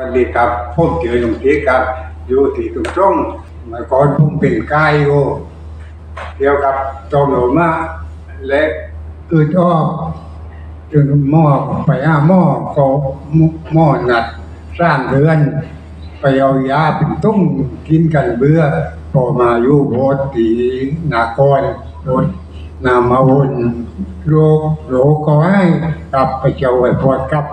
วันนี้รับผมเจอหลวงพี่ครับ อยู่ที่ตรงตรงเมื่อก่อนผมเป็นไกายอยู่เกี่ยวกับตองหลมาและอืดออกจนหม้อไปหาหม้อก็หม้อหนัดสร้างเรือน ไปเอายาเป็นตุ้งกินกันเบื่อพอมาอยู่โบสถ์ตีนากรโบสถ์นามาวนโรคโรคก็ให้กลับไปเจ้าไว้พอดกับ